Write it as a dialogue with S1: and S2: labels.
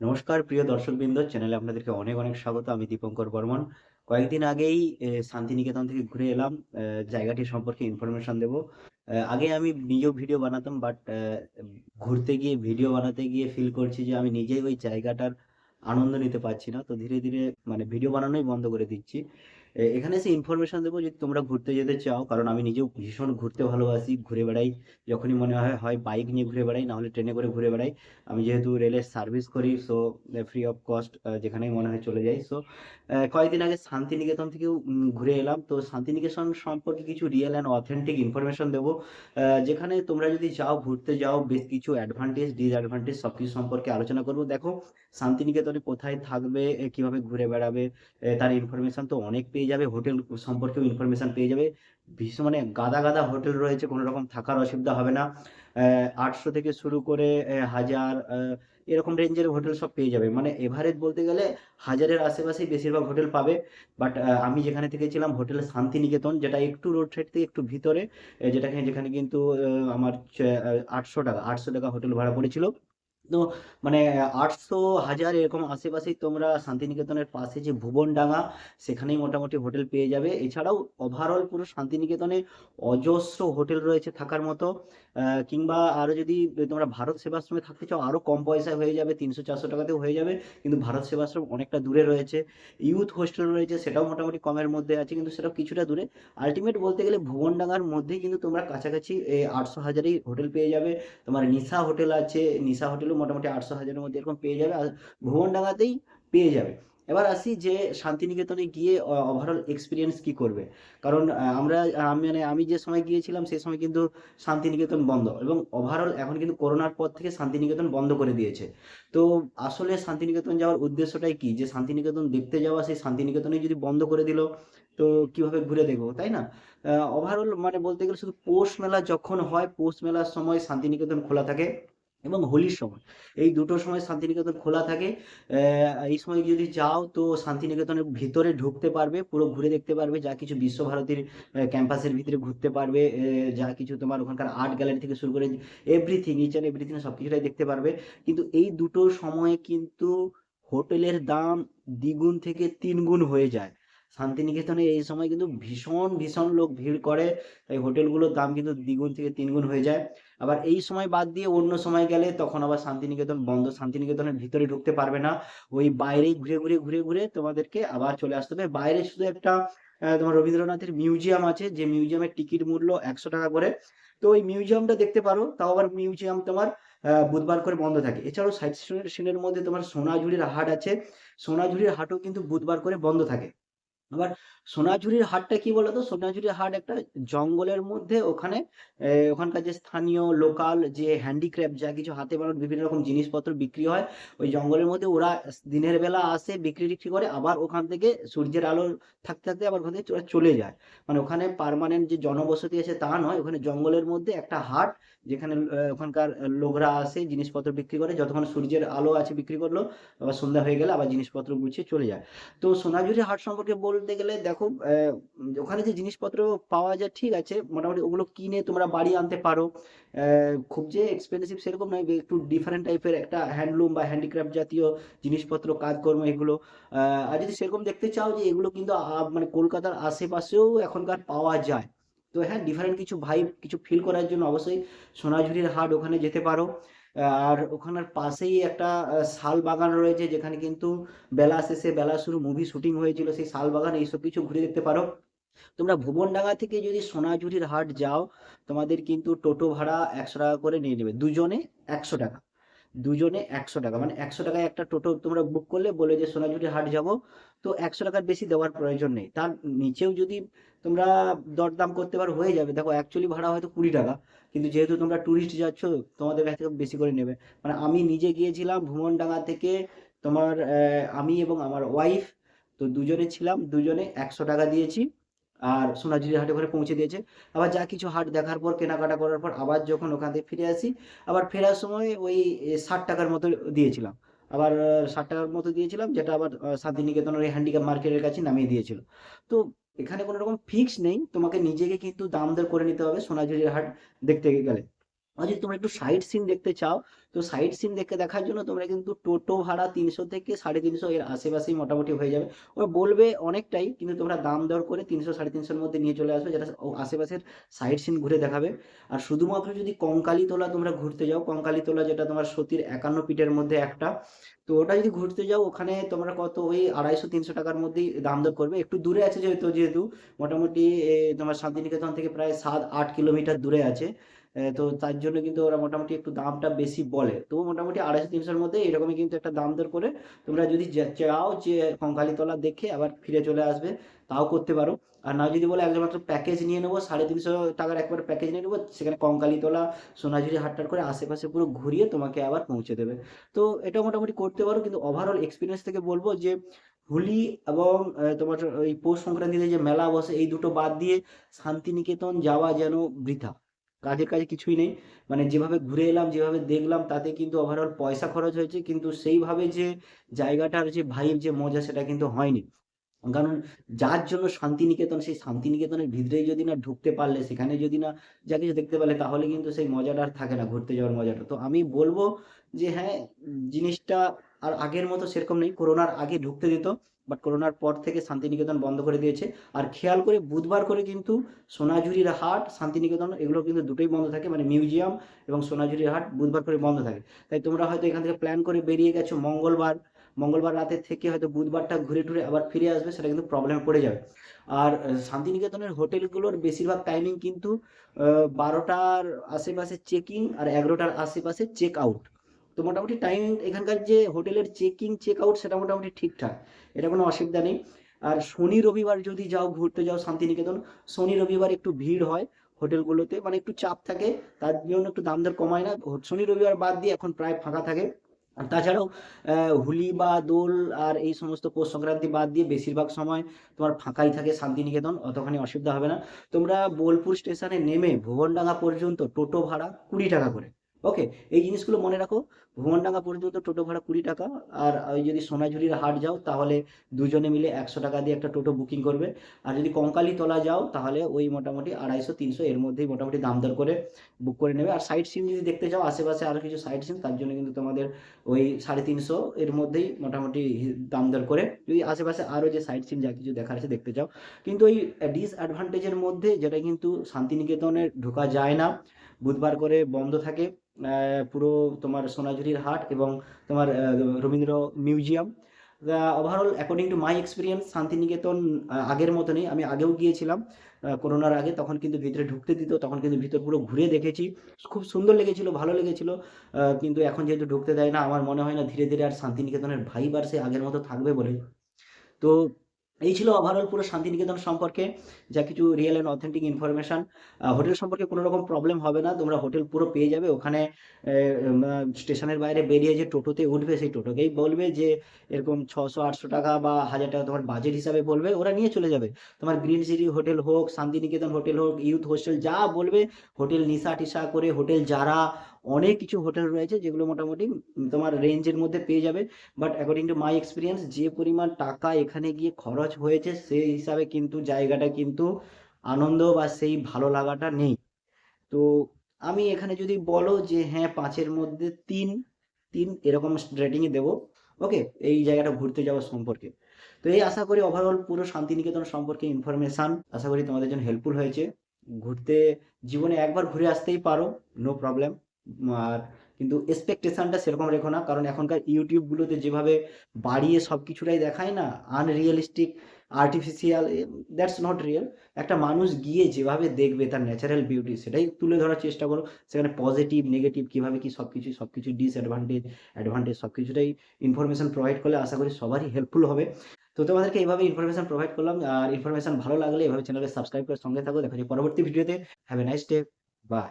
S1: নমস্কার, প্রিয় দর্শকবৃন্দ। চ্যানেলে আপনাদেরকে অনেক অনেক স্বাগত। আমি দীপঙ্কর বর্মন। কয়েকদিন আগেই শান্তিনিকেতন থেকে ঘুরে এলাম। জায়গাটি সম্পর্কে ইনফরমেশন দেব। আগে আমি নিজেও ভিডিও বানাতাম বাট ঘুরতে গিয়ে ভিডিও বানাতে গিয়ে ফিল করছি যে আমি নিজেই ওই জায়গাটার আনন্দ নিতে পারছি না। তো ধীরে ধীরে মানে ভিডিও বানানোই বন্ধ করে দিচ্ছি। এখানে এসে ইনফরমেশন দেবো যদি তোমরা ঘুরতে যেতে চাও। কারণ আমি নিজেও ভীষণ ঘুরতে ভালোবাসি, ঘুরে বেড়াই। যখনই মনে হয় হয় বাইক নিয়ে ঘুরে বেড়াই না হলে ট্রেনে করে ঘুরে বেড়াই। আমি যেহেতু রেলের সার্ভিস করি সো ফ্রি অফ কস্ট যেখানেই মনে হয় চলে যাই। সো কয়েকদিন আগে শান্তিনিকেতন থেকেও ঘুরে এলাম। তো শান্তিনিকেতন সম্পর্কে কিছু রিয়েল অ্যান্ড অথেন্টিক ইনফরমেশন দেবো। যেখানে তোমরা যদি যাও, ঘুরতে যাও, বেশ কিছু অ্যাডভান্টেজ ডিসঅ্যাডভান্টেজ সব কিছু সম্পর্কে আলোচনা করব। দেখো, শান্তিনিকেতনে কোথায় থাকবে কীভাবে ঘুরে বেড়াবে তার ইনফরমেশন তো অনেক যাবে, হোটেল সম্পর্কেও ইনফরমেশন পেয়ে যাবে। ভীষণ মানে গাদা গাদা হোটেল রয়েছে, কোনো রকম থাকার অসুবিধা হবে না। আটশো থেকে শুরু করে হাজার এরকম রেঞ্জের হোটেল সব পেয়ে যাবে। মানে এভারেজ বলতে গেলে হাজারের আশেপাশেই বেশিরভাগ হোটেল পাবে। বাট আমি যেখানে থেকে ছিলাম, হোটেল শান্তিনিকেতন, যেটা একটু রোড সাইড থেকে একটু ভিতরে যেটাকে, যেখানে কিন্তু আমার আটশো টাকা আটশো টাকা হোটেল ভাড়া পড়েছিল। মানে আটশো হাজার এরকম আশেপাশেই তোমরা শান্তিনিকেতনের পাশে যে ভুবনডাঙ্গা, সেখানেই মোটামুটি হোটেল পেয়ে যাবে। এছাড়াও ওভারঅল পুরো শান্তিনিকেতনে অজস্র হোটেল রয়েছে থাকার মতো। কিংবা আরও যদি তোমরা ভারত সেবাশ্রমে থাকতে চাও, আরও কম পয়সায় হয়ে যাবে, তিনশো চারশো টাকাতেও হয়ে যাবে, কিন্তু ভারত সেবাশ্রম অনেকটা দূরে রয়েছে। ইউথ হোস্টেল রয়েছে, সেটাও মোটামুটি কমের মধ্যে আছে, কিন্তু সেটাও কিছুটা দূরে। আলটিমেট বলতে গেলে ভুবনডাঙ্গার মধ্যেই কিন্তু তোমরা কাছাকাছি আটশো হাজারেই হোটেল পেয়ে যাবে। তোমার নিশা হোটেল আছে, নিশা হোটেলও মোটামুটি আটশো হাজারের মধ্যে এরকম পেয়ে যাবে, আর ভুবনডাঙ্গাতেই পেয়ে যাবে। এবার আসি যে শান্তিনিকেতনে গিয়ে ওভারঅল এক্সপিরিয়েন্স কি করবে? কারণ আমরা, আমি মানে আমি যে সময় গিয়েছিলাম, সেই সময় কিন্তু শান্তিনিকেতন বন্ধ। এবং ওভারঅল এখন কিন্তু করোনার পর থেকে শান্তিনিকেতন বন্ধ করে দিয়েছে। তো আসলে শান্তিনিকেতন যাওয়ার উদ্দেশ্যটাই কি? যে শান্তিনিকেতন দেখতে যাওয়া, সেই শান্তিনিকেতনে যদি বন্ধ করে দিল, তো কীভাবে ঘুরে দেখব, তাই না? ওভারঅল মানে বলতে গেলে শুধু পৌষ মেলা যখন হয়, পৌষ মেলার সময় শান্তিনিকেতন খোলা থাকে। এবং হোলির সময়। এই দুটো সময় শান্তিনিকেতন খোলা থাকে। এই সময় যদি যাও তো শান্তিনিকেতনের ভিতরে ঢুকতে পারবে, পুরো ঘুরে দেখতে পারবে, যা কিছু বিশ্বভারতীর ক্যাম্পাসের ভিতরে ঘুরতে পারবে যা কিছু তোমার ওখানকার আর্ট গ্যালারি থেকে শুরু করে এভরিথিং ইচ অ্যান্ড এভরিথিং সব কিছুটাই দেখতে পারবে। কিন্তু এই দুটো সময়ে কিন্তু হোটেলের দাম দ্বিগুণ থেকে তিন গুণ হয়ে যায়। শান্তিনিকেতনে এই সময় কিন্তু ভীষণ ভীষণ লোক ভিড় করে। তাই হোটেলগুলোর দাম কিন্তু দ্বিগুণ থেকে তিনগুণ হয়ে যায়। আবার এই সময় বাদ দিয়ে অন্য সময় গেলে তখন আবার শান্তিনিকেতন বন্ধ। শান্তিনিকেতনের ভিতরে ঢুকতে পারবে না। ওই বাইরেই ঘুরে ঘুরে ঘুরে ঘুরে তোমাদেরকে আবার চলে আসতে হবে। বাইরে শুধু একটা তোমার রবীন্দ্রনাথের মিউজিয়াম আছে। যে মিউজিয়ামের টিকিট মূল্য একশো টাকা করে। তো ওই মিউজিয়ামটা দেখতে পারো। তাও আবার মিউজিয়াম তোমার বুধবার করে বন্ধ থাকে। এছাড়াও সাইট সিনের মধ্যে তোমার সোনাঝুরির হাট আছে। সোনাঝুরির হাটও কিন্তু বুধবার করে বন্ধ থাকে। আবার সোনাঝুরির হাটটা কি বলতো? সোনাঝুরির হাট একটা জঙ্গলের মধ্যে ওখানে ওখানকার যে স্থানীয় লোকাল যে হ্যান্ডিক্রাফট যা কিছু হাতে বানানো বিভিন্ন রকম জিনিসপত্র বিক্রি হয়, ওই জঙ্গলের মধ্যে ওরা দিনের বেলা আসে, বিক্রি টিক্রি করে, আবার ওখান থেকে সূর্যের আলো থাকতে থাকতে আবার ওখান থেকে চলে যায়। মানে ওখানে পার্মানেন্ট যে জনবসতি আছে তা নয়, ওখানে জঙ্গলের মধ্যে একটা হাট যেখানে ওখানকার লোকরা আসে, জিনিসপত্র বিক্রি করে, যতক্ষণ সূর্যের আলো আছে বিক্রি করল, আবার সন্ধ্যা হয়ে গেলে আবার জিনিসপত্র গুছিয়ে চলে যায়। তো সোনাঝুরি হাট সম্পর্কে বলতে গেলে দেখো ওখানে যে জিনিসপত্র পাওয়া যায়, ঠিক আছে, মোটামুটি ওগুলো কিনে তোমরা বাড়ি আনতে পারো। খুব যে এক্সপেন্সিভ সেরকম নয় একটু ডিফারেন্ট টাইপের একটা হ্যান্ডলুম বা হ্যান্ডিক্রাফট জাতীয় জিনিসপত্র, কাজকর্ম এগুলো। আর যদি সেরকম দেখতে চাও যে এগুলো কিন্তু মানে কলকাতার আশেপাশেও এখনকার পাওয়া যায়, তো হ্যাঁ ডিফারেন্ট কিছু ভাইব কিছু ফিল করার জন্য অবশ্যই সোনাঝুরির হাট ওখানে যেতে পারো। আর ওখানের পাশেই একটা শাল বাগান রয়েছে যেখানে কিন্তু বেলা শেষে বেলা শুরু মুভি শুটিং হয়েছিল। সেই শাল বাগান এইসব কিছু ঘুরে দেখতে পারো। তোমরা ভুবনডাঙ্গা থেকে যদি সোনাঝুরির হাট যাও, তোমাদের কিন্তু টোটো ভাড়া একশো টাকা করে নিয়ে নেবে। দুজনে একশো টাকা। দুজনে একশো টাকা। মানে একশো টাকায় একটা টোটো তোমরা বুক করলে বলে যে সোনাঝুরি হাট যাব। তো একশো টাকার বেশি দেওয়ার প্রয়োজন নেই। তার নিচেও যদি তোমরা দরদাম করতে পারো, হয়ে যাবে। দেখো অ্যাকচুয়ালি ভাড়া হয়তো কুড়ি টাকা, কিন্তু যেহেতু তোমরা ট্যুরিস্ট যাচ্ছ, তোমাদের কাছ থেকে বেশি করে নেবে। মানে আমি নিজে গিয়েছিলাম ভুবনডাঙ্গা থেকে তোমার আমি এবং আমার ওয়াইফ তো দুজনে ছিলাম, দুজনে একশো টাকা দিয়েছি, আর সোনাঝুরি হাটে ঘরে পৌঁছে দিয়েছে। আবার যা কিছু হাট দেখার পর, কেনাকাটা করার পর, আবার যখন ওখান থেকে ফিরে আসি, আবার ফেরার সময় ওই ষাট টাকার মতো দিয়েছিলাম। আবার ষাট টাকার মতো দিয়েছিলাম, যেটা আবার শান্তিনিকেতনের ওই হ্যান্ডিক্যাপ মার্কেটের কাছে নামিয়ে দিয়েছিল। তো এখানে কোনো রকম ফিক্স নেই। তোমাকে নিজেকে কিন্তু দাম দর করে নিতে হবে সোনাঝুরির হাট দেখতে গেলে। আর যদি তোমরা একটু সাইট সিন দেখতে চাও? তো সাইট সিন দেখে দেখার জন্য তোমরা কিন্তু টোটো ভাড়া তিনশো থেকে সাড়ে তিনশো এর আশেপাশেই মোটামুটি হয়ে যাবে। ওরা বলবে অনেকটাই, কিন্তু তোমরা দাম দর করে তিনশো সাড়ে তিনশোর মধ্যে নিয়ে চলে আসবে ও আশেপাশের সাইট সিন ঘুরে দেখাবে। আর শুধুমাত্র যদি কঙ্কালীতলা তোমরা ঘুরতে যাও, কঙ্কালীতলা যেটা তোমার সতীর একান্ন পিঠের মধ্যে একটা, তো ওটা যদি ঘুরতে যাও, ওখানে তোমরা কত ওই আড়াইশো তিনশো টাকার মধ্যেই দাম দর করবে। একটু দূরে আছে যেহেতু যেহেতু মোটামুটি তোমার শান্তিনিকেতন থেকে প্রায় সাত আট কিলোমিটার দূরে আছে। তো তার জন্য কিন্তু ওরা মোটামুটি একটু দামটা বেশি বলে। তো মোটামুটি আড়াইশো তিনশোর মধ্যে এরকমই কিন্তু একটা দাম দর করে তোমরা যদি চাও যে কঙ্কালীতলা দেখে আবার ফিরে চলে আসবে, তাও করতে পারো। আর না যদি বলে একজন প্যাকেজ নিয়ে নেব, সাড়ে তিনশো টাকার একবার প্যাকেজ নিয়ে নেব, সেখানে কঙ্কালীতলা সোনাঝুরি, হাটটার করে আশেপাশে পুরো ঘুরিয়ে তোমাকে আবার পৌঁছে দেবে। তো এটা মোটামুটি করতে পারো, কিন্তু ওভারঅল এক্সপিরিয়েন্স থেকে বলব যে হোলি এবং তোমার ওই পৌষ সংক্রান্তিতে যে মেলা বসে, এই দুটো বাদ দিয়ে শান্তিনিকেতন যাওয়া যেন বৃথা। কাজের কাজে কিছুই নেই। মানে যেভাবে ঘুরে এলাম, যেভাবে দেখলাম, তাতে কিন্তু ওভারঅল পয়সা খরচ হয়েছে। কিন্তু সেইভাবে যে জায়গাটার যে ভাইব যে মজা, সেটা কিন্তু হয়নি। কারণ যার জন্য শান্তিনিকেতন, সেই শান্তিনিকেতনের ভিতরেই যদি না ঢুকতে পারলে, সেখানে যদি না যা কিছু দেখতে পারলে তাহলে কিন্তু সেই মজাটা আর থাকে না, ঘুরতে যাওয়ার মজাটা। তো আমি বলব যে হ্যাঁ জিনিসটা আর আগের মতো সেরকম নেই। করোনার আগে ঢুকতে দিত। বাট করোনার পর থেকে শান্তিনিকেতন বন্ধ করে দিয়েছে। আর খেয়াল করে বুধবার করে কিন্তু সোনাঝুরির হাট, শান্তিনিকেতন, এগুলো কিন্তু দুটোই বন্ধ থাকে। মানে মিউজিয়াম এবং সোনাঝুরির হাট বুধবার করে বন্ধ থাকে। তাই তোমরা হয়তো এখান থেকে প্ল্যান করে বেরিয়ে গেছো মঙ্গলবার। মঙ্গলবার রাতে থেকে হয়তো বুধবারটা ঘুরে টুরে আবার ফিরে আসবে, সেটা কিন্তু প্রবলেমে পড়ে যাবে। আর শান্তিনিকেতনের হোটেলগুলোর বেশিরভাগ টাইমিং কিন্তু বারোটার আশেপাশে চেকিং আর এগারোটার আশেপাশে চেক আউট তো মোটামুটি টাইম এখানকার যে হোটেলের চেকিং চেক আউট সেটা মোটামুটি ঠিকঠাক। এটা কোনো অসুবিধা নেই। আর শনি, রবিবার যদি যাও, ঘুরতে যাও, শান্তিনিকেতন, শনি, রবিবার একটু ভিড় হয় হোটেলগুলোতে মানে একটু চাপ থাকে, তার জন্য একটু দাম দর কমায় না। শনি, রবিবার বাদ দিয়ে এখন প্রায় ফাঁকা থাকে। আর তাছাড়াও হোলি বা দোল আর এই সমস্ত পৌষ সংক্রান্তি বাদ দিয়ে বেশিরভাগ সময় তোমার ফাঁকাই থাকে শান্তিনিকেতন, অতখানি অসুবিধা হবে না। তোমরা বোলপুর স্টেশনে নেমে ভুবনডাঙ্গা পর্যন্ত টোটো ভাড়া কুড়ি টাকা করে। ওকে এই জিনিসগুলো মনে রাখো। ভুবনডাঙ্গা পর্যন্ত টোটো ভাড়া কুড়ি টাকা, আর ওই যদি সোনাঝুরির হাট যাও, তাহলে দুজনে মিলে একশো টাকা দিয়ে একটা টোটো বুকিং করবে। আর যদি কঙ্কালী তলা যাও, তাহলে ওই মোটামুটি আড়াইশো, তিনশো, এর মধ্যেই মোটামুটি দাম দর করে বুক করে নেবে। আর সাইট সিন যদি দেখতে যাও, আশেপাশে আরও কিছু সাইট সিন তার জন্য কিন্তু তোমাদের ওই সাড়ে তিনশো এর মধ্যেই মোটামুটি দাম দর করে। যদি আশেপাশে আরও যে সাইট সিন যা কিছু দেখার আছে দেখতে চাও কিন্তু ওই ডিসঅ্যাডভান্টেজের মধ্যে যেটা কিন্তু শান্তিনিকেতনে ঢোকা যায় না, বুধবার করে বন্ধ থাকে। পুরো তোমার সোনাঝুরির হাট এবং তোমার Rabindra museum. Overall according to my experience Santiniketan আগের মতো নেই আমি আগেও গিয়েছিলাম করোনার আগে। তখন কিন্তু ভিতরে ঢুকতে দিত, তখন কিন্তু ভিতর পুরো ঘুরে দেখেছি। খুব সুন্দর লেগেছিল, ভালো লেগেছিল কিন্তু এখন যেহেতু ঢুকতে দেয় না, আমার মনে হয় না, ধীরে ধীরে আর শান্তিনিকেতনের ভাইব আর সে আগের মতো থাকবে বলে। তো এই ছিল ওভারঅল পুরো শান্তিনিকেতন সম্পর্কে, যা কিছু real and authentic information hotel সম্পর্কে কোনো রকম প্রবলেম হবে না, তোমরা হোটেল পুরো পেয়ে যাবে। ওখানে স্টেশনের বাইরে বেরিয়ে যে টোটোতে উঠবে, সেই টোটোকেই বলবে যে এরকম ছশো, আটশো টাকা বা হাজার টাকা তোমার বাজেট হিসাবে বলবে, ওরা নিয়ে চলে যাবে। তোমার গ্রিন সিটি হোটেল হোক, শান্তিনিকেতন হোটেল হোক ইউথ হোস্টেল যা বলবে হোটেল নিশা টিসা করে হোটেল যারা অনেক কিছু হোটেল রয়েছে যেগুলো মোটামুটি তোমার রেঞ্জের মধ্যে পেয়ে যাবে। But according to my experience যে পরিমাণ টাকা এখানে গিয়ে খরচ হয়েছে, সেই হিসাবে কিন্তু জায়গাটা কিন্তু আনন্দ বা সেই ভালো লাগাটা নেই। তো আমি এখানে যদি বলো যে হ্যাঁ পাঁচের মধ্যে তিন তিন এরকম রেটিংয়ে দেবো। ওকে এই জায়গাটা ঘুরতে যাওয়ার সম্পর্কে। তো এই আশা করি ওভারঅল পুরো শান্তিনিকেতন সম্পর্কে ইনফরমেশন আশা করি তোমাদের জন্য হেল্পফুল হয়েছে। ঘুরতে, জীবনে একবার ঘুরে আসতেই পারো নো প্রবলেম আর কিন্তু এক্সপেকটেশনটা সেরকম রেখো না, কারণ এখনকার ইউটিউবগুলোতে যেভাবে বাড়িয়ে সব কিছুটাই দেখায় না unrealistic artificial that's not real একটা মানুষ গিয়ে যেভাবে দেখবে তার ন্যাচারাল বিউটি সেটাই তুলে ধরার চেষ্টা করো। সেখানে পজিটিভ নেগেটিভ কীভাবে কি সব কিছু সব কিছু ডিসঅ্যাডভান্টেজ অ্যাডভান্টেজ সব কিছুটাই ইনফরমেশন প্রোভাইড করলে আশা করি সবারই হেল্পফুল হবে। তো তোমাদেরকে এইভাবে ইনফরমেশন প্রোভাইড করলাম, আর ইনফরমেশন ভালো লাগলে এভাবে চ্যানেলে সাবস্ক্রাইব করে সঙ্গে থাকো। দেখা যায় পরবর্তী ভিডিওতে have a nice day bye